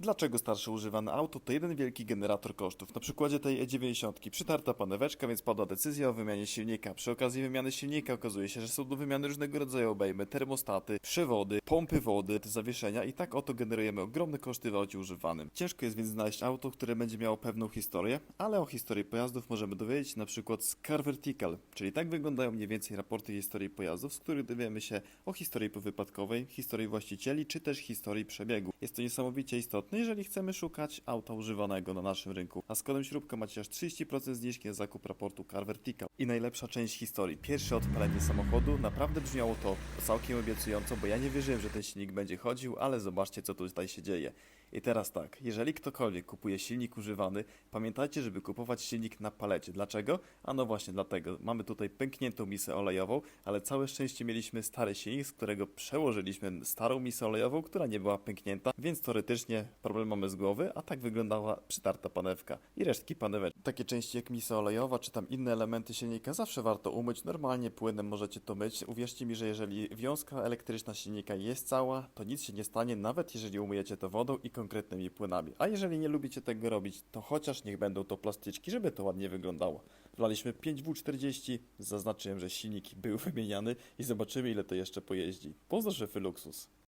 Dlaczego starsze używane auto to jeden wielki generator kosztów? Na przykładzie tej E90 przytarta paneweczka, więc padła decyzja o wymianie silnika. Przy okazji wymiany silnika okazuje się, że są do wymiany różnego rodzaju obejmy, termostaty, przewody, pompy wody, zawieszenia i tak oto generujemy ogromne koszty w aucie używanym. Ciężko jest więc znaleźć auto, które będzie miało pewną historię, ale o historii pojazdów możemy dowiedzieć na przykład z Car Vertical, czyli tak wyglądają mniej więcej raporty historii pojazdów, z których dowiemy się o historii powypadkowej, historii właścicieli, czy też historii przebiegu. Jest to niesamowicie istotne, jeżeli chcemy szukać auta używanego na naszym rynku. A z kodem śrubka macie aż 30% zniżki na zakup raportu Car Vertical. I najlepsza część historii. Pierwsze odpalenie samochodu. Naprawdę brzmiało to całkiem obiecująco, bo ja nie wierzyłem, że ten silnik będzie chodził, ale zobaczcie, co tutaj się dzieje. I teraz tak, jeżeli ktokolwiek kupuje silnik używany, pamiętajcie, żeby kupować silnik na palecie. Dlaczego? A no właśnie dlatego. Mamy tutaj pękniętą misę olejową, ale całe szczęście mieliśmy stary silnik, z którego przełożyliśmy starą misę olejową, która nie była pęknięta, więc teoretycznie problem mamy z głowy, a tak wyglądała przytarta panewka i resztki panewek. Takie części jak misa olejowa, czy tam inne elementy silnika zawsze warto umyć, normalnie płynem możecie to myć. Uwierzcie mi, że jeżeli wiązka elektryczna silnika jest cała, to nic się nie stanie, nawet jeżeli umyjecie to wodą i konkretnymi płynami. A jeżeli nie lubicie tego robić, to chociaż niech będą to plastyczki, żeby to ładnie wyglądało. Wlaliśmy 5W40, zaznaczyłem, że silnik był wymieniany i zobaczymy ile to jeszcze pojeździ. Pozdro szefy Luksus.